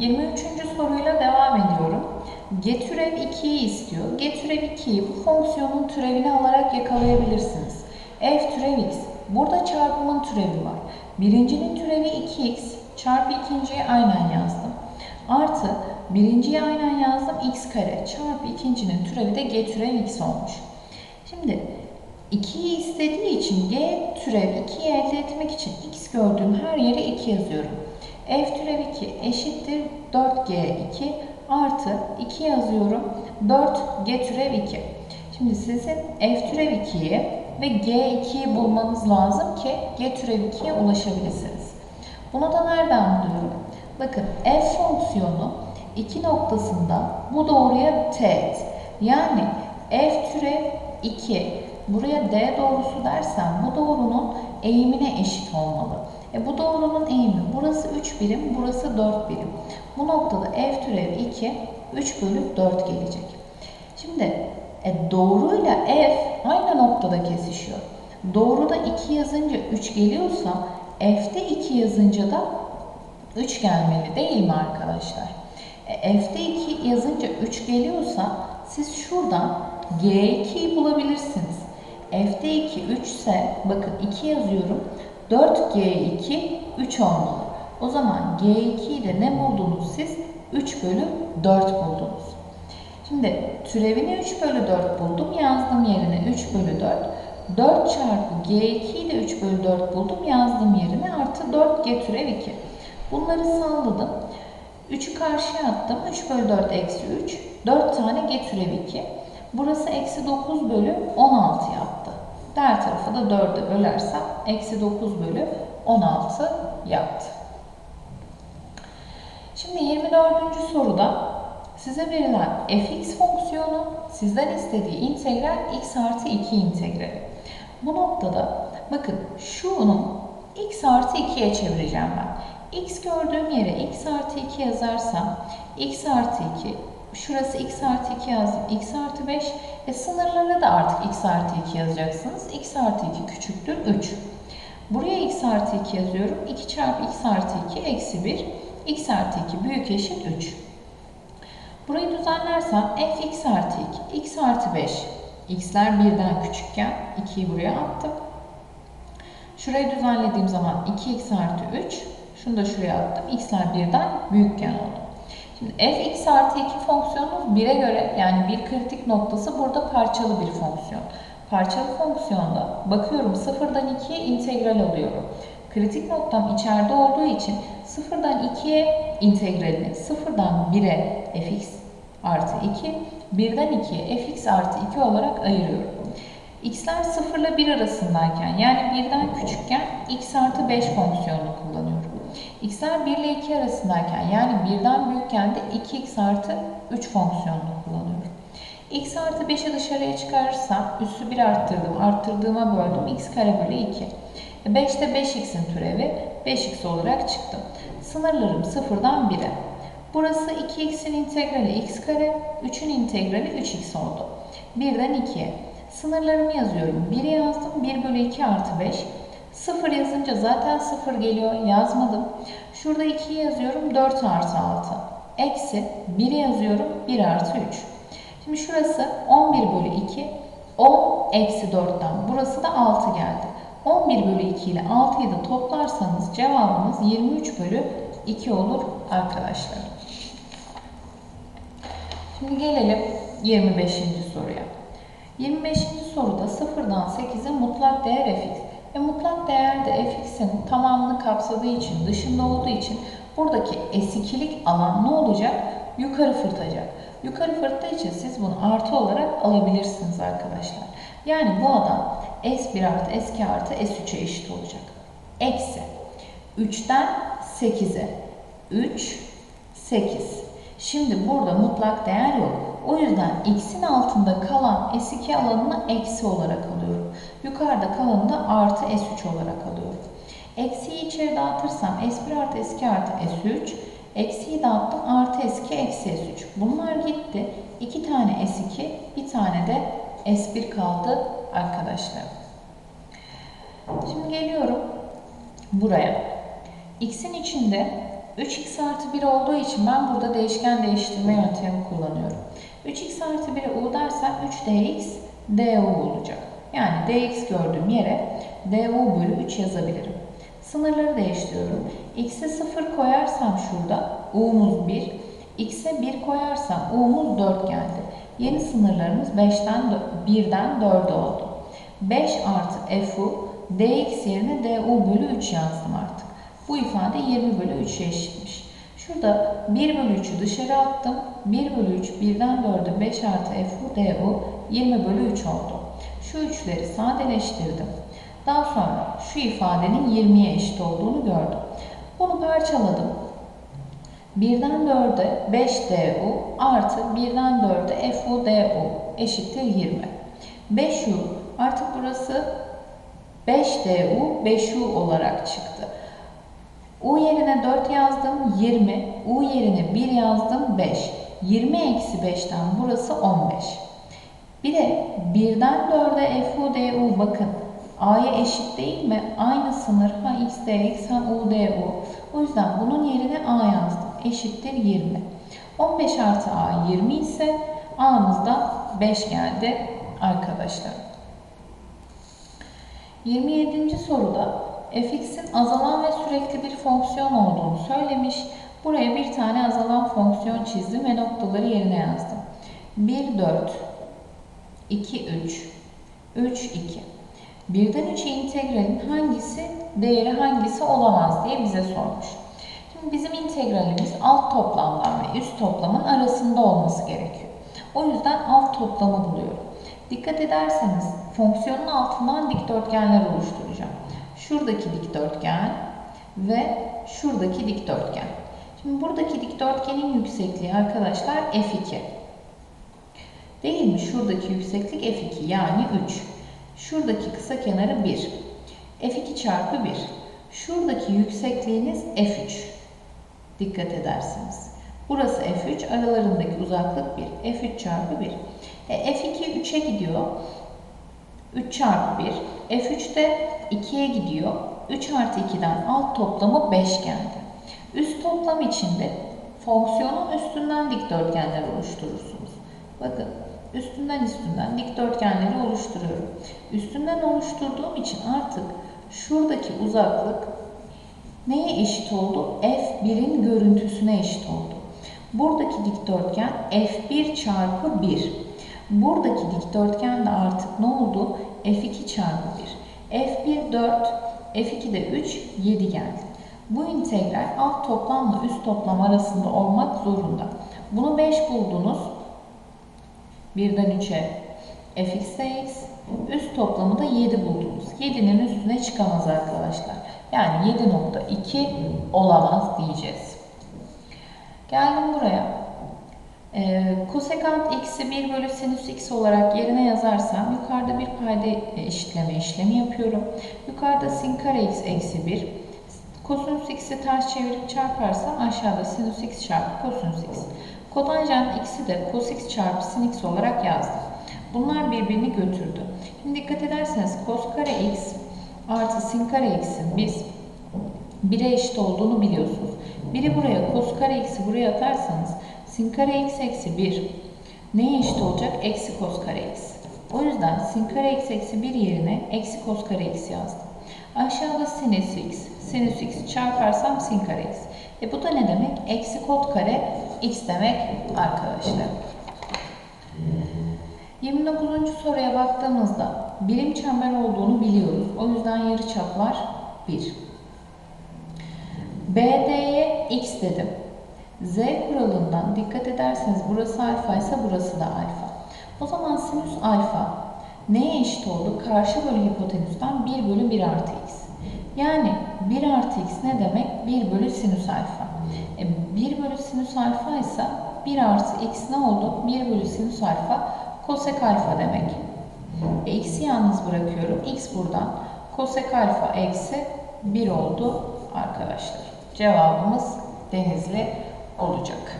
23. soruyla devam ediyorum. G türev 2'yi istiyor. G türev 2'yi bu fonksiyonun türevini alarak yakalayabilirsiniz. F türev x. Burada çarpımın türevi var. Birincinin türevi 2x çarpı ikinciyi aynen yazdım. Artı birinciyi aynen yazdım x kare çarpı ikincinin türevi de g türev x olmuş. Şimdi 2'yi istediği için g türev 2'yi elde etmek için x gördüğüm her yere 2 yazıyorum. F türev 2 eşittir 4g2 artı 2 yazıyorum 4g türev 2. Şimdi sizin f türev 2'yi ve g2'yi bulmanız lazım ki g türev 2'ye ulaşabilirsiniz. Bunu da nereden buluyorum? Bakın f fonksiyonu iki noktasında bu doğruya teğet. Yani f türev 2 buraya d doğrusu dersen bu doğrunun eğimine eşit olmalı. E bu doğrunun eğimi burası 3 birim, burası 4 birim. Bu noktada f türev 2 3 bölü 4 gelecek. Şimdi e, doğruyla f aynı noktada kesişiyor. Doğruda 2 yazınca 3 geliyorsa f'de 2 yazınca da 3 gelmeli değil mi arkadaşlar? E, f'de 2 yazınca 3 geliyorsa siz şuradan g2'yi bulabilirsiniz. f'de 2 3 ise bakın 2 yazıyorum. 4g2 3 olmalı. O zaman g2'yi de ne buldunuz siz? 3 bölü 4 buldunuz. Şimdi türevini 3 bölü 4 buldum. Yazdım yerine 3 bölü 4. 4 çarpı g2'yi de 3 bölü 4 buldum. Yazdım yerine artı 4 g türev 2. Bunları salladım. 3'ü karşıya attım. 3 bölü 4 eksi 3. 4 tane g türev 2. Burası eksi 9 bölü 16 yaptı. Diğer tarafı da 4'e bölersem eksi 9 bölü 16 yaptı. Şimdi 24. soruda size verilen fx fonksiyonu sizden istediği integral x artı 2 integrali. Bu noktada bakın şunu x artı 2'ye çevireceğim ben. x gördüğüm yere x artı 2 yazarsam x artı 2 şurası x artı 2 yazdım. x artı 5 e sınırlara da artık x artı 2 yazacaksınız. x artı 2 küçüktür 3. Buraya x artı 2 yazıyorum. 2 çarpı x artı 2 eksi 1. x artı 2 büyük eşit 3. Burayı düzenlersem f x artı 2, x artı 5. x'ler birden küçükken 2'yi buraya attım. Şurayı düzenlediğim zaman 2x artı 3. Şunu da şuraya attım. x'ler birden büyükken oldu. Şimdi f x artı 2 fonksiyonumuz 1'e göre yani bir kritik noktası burada parçalı bir fonksiyon. Parçalı fonksiyonda bakıyorum sıfırdan 2'ye integral alıyorum. Kritik noktam içeride olduğu için sıfırdan 2'ye integralini sıfırdan 1'e fx artı 2, 1'den 2'ye fx artı 2 olarak ayırıyorum. x'ler 0 ile 1 arasındayken yani 1'den küçükken x artı 5 fonksiyonunu kullanıyorum. X'ler 1 ile 2 arasındayken yani 1'den büyükken de 2x artı 3 fonksiyonunu kullanıyorum. x artı 5'i dışarıya çıkarırsam üssü 1 arttırdım. Arttırdığıma böldüm. x kare bölü 2. 5 de 5x'in türevi 5x olarak çıktı. Sınırlarım 0'dan 1'e. Burası 2x'in integrali x kare, 3'ün integrali 3x oldu. 1'den 2'ye. Sınırlarımı yazıyorum. 1 yazdım. 1 bölü 2 artı 5. 0 yazınca zaten 0 geliyor. Yazmadım. Şurada 2 yazıyorum. 4 artı 6. Eksi 1 yazıyorum. 1 artı 3. Şimdi şurası 11 bölü 2. 10 eksi 4'ten. Burası da 6 geldi. 11 bölü 2 ile 6'yı da toplarsanız cevabınız 23 bölü 2 olur arkadaşlar. Şimdi gelelim 25. soruya. 25. soruda 0'dan 8'e mutlak değer fx. Ve mutlak değer de fx'in tamamını kapsadığı için, dışında olduğu için buradaki s2'lik alan ne olacak? Yukarı fırtacak. Yukarı fırttığı için siz bunu artı olarak alabilirsiniz arkadaşlar. Yani bu adam S1 artı S2 artı S3'e eşit olacak. Eksi 3'ten 8'e 3, 8. Şimdi burada mutlak değer yok. O yüzden x'in altında kalan S2 alanını eksi olarak alıyorum. Yukarıda kalanı da artı S3 olarak alıyorum. Eksiyi içeri dağıtırsam S1 artı S2 artı S3. Eksiyi dağıttım artı S2 eksi S3. Bunlar gitti. 2 tane S2 bir tane de S1 kaldı arkadaşlar. Şimdi geliyorum buraya. X'in içinde 3x artı 1 olduğu için ben burada değişken değiştirme yöntemi kullanıyorum. 3x artı 1'e u dersem 3dx du olacak. Yani dx gördüğüm yere du bölü 3 yazabilirim. Sınırları değiştiriyorum. x'e 0 koyarsam şurada u'muz 1. x'e 1 koyarsam u'muz 4 geldi. Yeni sınırlarımız 5'ten 1'den 4 oldu. 5 artı fu dx yerine du bölü 3 yazdım artık. Bu ifade 20 bölü 3'e eşitmiş. Şurada 1 bölü 3'ü dışarı attım. 1 bölü 3 1'den 4'e 5 artı fu du 20 bölü 3 oldu. Şu üçleri sadeleştirdim. Daha sonra şu ifadenin 20'ye eşit olduğunu gördüm. Bunu parçaladım. 1'den 4'e 5 du artı 1'den 4'e fu du eşittir 20. 5u artık burası 5 du 5u olarak çıktı. U yerine 4 yazdım 20. U yerine 1 yazdım 5. 20 eksi 5'ten burası 15. Bir de 1'den 4'e fu du bakın. A'ya eşit değil mi? Aynı sınır ha x dx ha u du. O yüzden bunun yerine a yazdım. Eşittir 20. 15 artı a 20 ise a'mız da 5 geldi arkadaşlar. 27. soruda fx'in azalan ve sürekli bir fonksiyon olduğunu söylemiş. Buraya bir tane azalan fonksiyon çizdim ve noktaları yerine yazdım. 1, 4, 2, 3, 3, 2. Birden 3'e integralin hangisi değeri hangisi olamaz diye bize sormuş. Şimdi bizim integralimiz alt toplamdan ve üst toplamın arasında olması gerekiyor. O yüzden alt toplamı buluyorum. Dikkat ederseniz fonksiyonun altından dikdörtgenler oluşturacağım. Şuradaki dikdörtgen ve şuradaki dikdörtgen. Şimdi buradaki dikdörtgenin yüksekliği arkadaşlar f2. Değil mi? Şuradaki yükseklik f2 yani 3. Şuradaki kısa kenarı 1. f2 çarpı 1. Şuradaki yüksekliğiniz f3. Dikkat ederseniz. Burası f3, aralarındaki uzaklık 1. f3 çarpı 1. E, f2 3'e gidiyor. 3 çarpı 1. f3 de 2'ye gidiyor. 3 artı 2'den alt toplamı 5 geldi. Üst toplam içinde fonksiyonun üstünden dikdörtgenler oluşturursunuz. Bakın üstünden üstünden dikdörtgenleri oluşturuyorum. Üstünden oluşturduğum için artık şuradaki uzaklık neye eşit oldu? F1'in görüntüsüne eşit oldu. Buradaki dikdörtgen F1 çarpı 1. Buradaki dikdörtgen de artık ne oldu? F2 çarpı 1. F1 4, F2 de 3, 7 geldi. Bu integral alt toplamla üst toplam arasında olmak zorunda. Bunu 5 buldunuz. 1'den 3'e fx x, üst toplamı da 7 buldunuz. 7'nin üstüne çıkamaz arkadaşlar. Yani 7.2 olamaz diyeceğiz. Geldim buraya. Ee, kosekant x'i 1 bölü sinüs x olarak yerine yazarsam yukarıda bir payda eşitleme işlemi yapıyorum. Yukarıda sin kare x eksi 1. Kosinüs x'i ters çevirip çarparsam aşağıda sinüs x çarpı kosinüs x. Kotanjant x'i de cos x çarpı sin x olarak yazdım. Bunlar birbirini götürdü. Şimdi dikkat ederseniz cos kare x artı sin kare x'in biz 1'e eşit olduğunu biliyorsunuz. Biri buraya cos kare x'i buraya atarsanız sin kare x eksi 1 neye eşit olacak? Eksi cos kare x. O yüzden sin kare x eksi 1 yerine eksi cos kare x yazdım. Aşağıda sinüs x, sinüs x çarparsam sin kare x. E bu da ne demek? Eksi kod kare x demek arkadaşlar. 29. soruya baktığımızda birim çember olduğunu biliyoruz. O yüzden yarıçaplar 1. BD'ye x dedim. Z kuralından dikkat ederseniz burası alfa ise burası da alfa. O zaman sinüs alfa neye eşit oldu? Karşı bölü hipotenüsten 1 bölü 1 artı x. Yani 1 artı x ne demek? 1 bölü sinüs alfa. E, 1 bölü sinüs alfa ise 1 artı x ne oldu? 1 bölü sinüs alfa kosek alfa demek. E, x'i yalnız bırakıyorum. x buradan. Kosek alfa eksi 1 oldu arkadaşlar. Cevabımız denizli olacak.